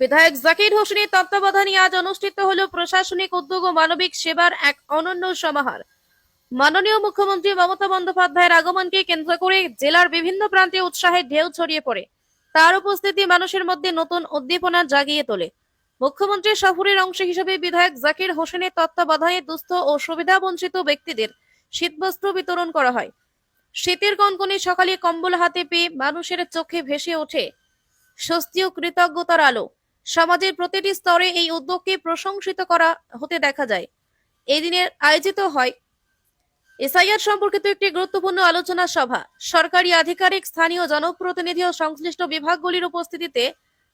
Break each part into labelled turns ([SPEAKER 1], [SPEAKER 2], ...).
[SPEAKER 1] বিধায়ক জাকির হোসেনের তত্ত্বাবধানে আজ অনুষ্ঠিত হল প্রশাসনিক উদ্যোগ ও মানবিক সেবার এক অনন্য সমাহার। মাননীয় মুখ্যমন্ত্রী মমতা বন্দ্যোপাধ্যায়ের আগমনকে কেন্দ্র করে জেলার বিভিন্ন প্রান্তে উৎসাহের ঢেউ ছড়িয়ে পড়ে। তার উপস্থিতি মানুষের মধ্যে নতুন উদ্দীপনা জাগিয়ে তোলে। মুখ্যমন্ত্রীর সফরের অংশ হিসেবে বিধায়ক জাকির হোসেনের তত্ত্বাবধানে দুস্থ ও সুবিধাবঞ্চিত ব্যক্তিদের শীতবস্ত্র বিতরণ করা হয়। শীতের কনকনে সকালে কম্বল হাতে পেয়ে মানুষের চোখে ভেসে ওঠে। স্বস্তি ও কৃতজ্ঞতার আলো। সমাজের প্রতিটি স্তরে এই উদ্যোগকে প্রশংসিত করা হতে দেখা যায়। এই দিনের আয়োজিত হয় এসআইআর সম্পর্কিত একটি গুরুত্বপূর্ণ আলোচনা সভা। সরকারি আধিকারিক, স্থানীয় জনপ্রতিনিধি ও সংশ্লিষ্ট বিভাগগুলির উপস্থিতিতে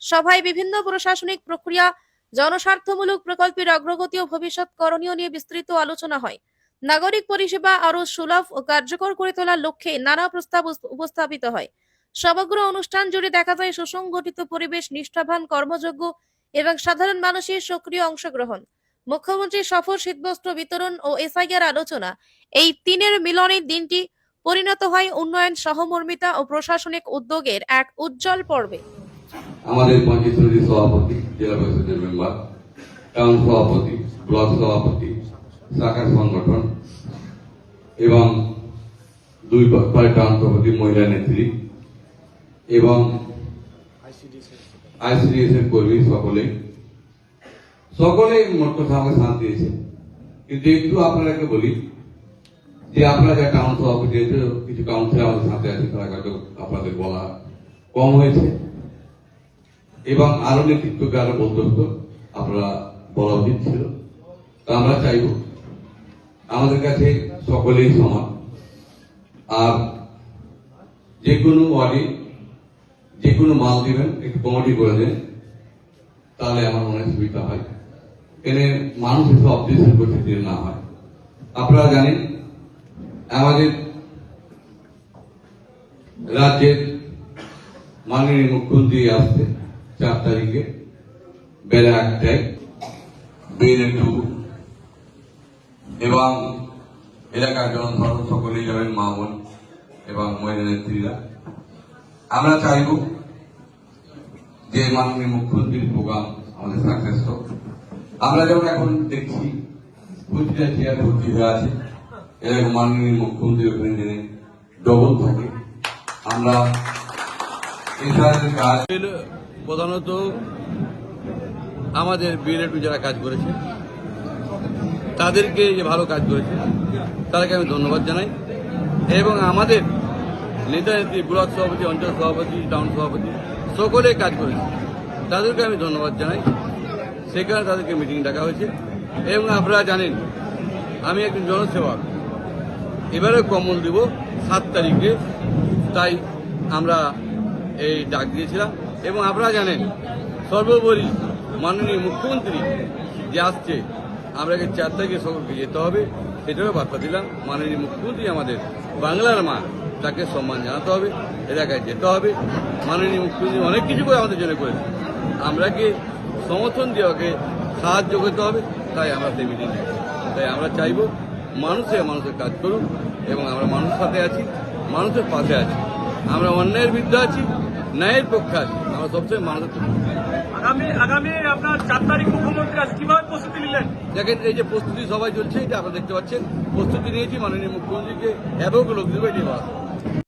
[SPEAKER 1] সভায় বিভিন্ন প্রশাসনিক প্রক্রিয়া, জনস্বার্থমূলক প্রকল্পের অগ্রগতি ও ভবিষ্যৎ করণীয় নিয়ে বিস্তৃত আলোচনা হয়। নাগরিক পরিষেবা আরও সুলভ ও কার্যকর করে তোলার লক্ষ্যে নানা প্রস্তাব উপস্থাপিত হয়। সমগ্র অনুষ্ঠান জুড়ে দেখা যায় সুসংগঠিত পরিবেশ, নিষ্ঠাবান, কর্মযোগ্য এবং সাধারণ মানুষের সক্রিয় অংশগ্রহণ। মুখ্যমন্ত্রীর সফর শীতবস্ত্র বিতরণ ও এসআইআর আলোচনা। এই তিনের মিলনের দিনটি পরিণত হয় উন্নয়ন, সহমর্মিতা ও প্রশাসনিক উদ্যোগের এক উজ্জ্বল পর্বে।
[SPEAKER 2] আমাদের পঞ্চায়েত সভাপতি, জেলা পরিষদের মেম্বার, টাউন সভাপতি, ব্লক সভাপতি, শাখার সংগঠন এবং দুই টাউন সভাপতি, মহিলা নেত্রী এবং আইসিডিএস এর কর্মী সকলে। সকলে মোট কথা আমাকে সাথ দিয়েছে। কিন্তু একটু আপনাদেরকে বলি যে আপনারা যা টাউন সভাপতি আছে কিছু কাউন্সিলর আমাদের সাথে আছে, তারা হয়তো আপনাদের বলা কম হয়েছে। এবং আরও নেতৃত্বকে আরও বলতে আপনারা বলা উচিত ছিল, তো আমরা চাইব। আমাদের কাছে সকলেই সমান। আর যে কোনো ওয়ার্ডে যে কোনো মাল দিবেন, একটু কমিটি করে দেন, তাহলে আমার মনে সুবিধা হয়। এনে মানুষ এসে অবজেকশন করতে দিয়ে না হয়। আপনারা জানেন, আমাদের রাজ্যের মাননীয় মুখ্যমন্ত্রী আসছে চার তারিখে, বেলা একটায়। বেলে টু এবং এলাকার জনসাধারণ সকলেই যাবেন মা বোন এবং মহিলা নেত্রীরা আমরা চাইব যে মাননীয় মুখ্যমন্ত্রীর প্রোগ্রাম আমাদের সাকসেস হোক। আমরা যেমন এখন দেখছি প্রতিটা চেয়ার ভর্তি হয়ে আছে, এরকম মাননীয় মুখ্যমন্ত্রী ওখানে জেনে ডবল থাকে। আমরা কাজ
[SPEAKER 3] প্রধানত আমাদের বিএলএটু যারা কাজ করেছে, তাদেরকে যে ভালো কাজ করেছে, তাদেরকে আমি ধন্যবাদ জানাই। এবং আমাদের নেতা ব্লক সভাপতি, অঞ্চল সভাপতি, টাউন সভাপতি সকলে কাজ করেছে। তাদেরকে আমি ধন্যবাদ জানাই। সেখানে তাদেরকে মিটিং ডাকা হয়েছে। এবং আপনারা জানেন, আমি একজন জনসেবক। এবারে কমল দিব সাত তারিখে। তাই আমরা এই ডাক দিয়েছিলাম। এবং আপনারা জানেন, সর্বোপরি মাননীয় মুখ্যমন্ত্রী যে আসছে, আমরাকে চার তারিখে সকলকে যেতে হবে। সেটারও বার্তা দিলাম। মাননীয় মুখ্যমন্ত্রী আমাদের বাংলার মা। তাকে সম্মান জানাতে হবে এলাকায় যেতে হবে। মাননীয় মুখ্যমন্ত্রী অনেক কিছু করে আমাদের জন্য করেছে আমরাকে সমর্থন দিয়ে ওকে সাহায্য করতে হবে? তাই আমরা সেই মিটিং তাই আমরা চাইব মানুষে মানুষের কাজ করুক এবং আমরা মানুষের সাথে আছি মানুষের পাশে আছি। আমরা অন্যায়ের বিরুদ্ধে আছি ন্যায়ের পক্ষে আছি। আমরা সবসময় মানুষের।
[SPEAKER 4] আগামী আগামী আপনার চার তারিখ মুখ্যমন্ত্রী কীভাবে প্রস্তুতি নিলেন?
[SPEAKER 3] দেখেন এই যে প্রস্তুতি সবাই চলছে এটা আপনারা দেখতে পাচ্ছেন। প্রস্তুতি নিয়েছি মাননীয় মুখ্যমন্ত্রীকে এবং লোক দেবে এটি।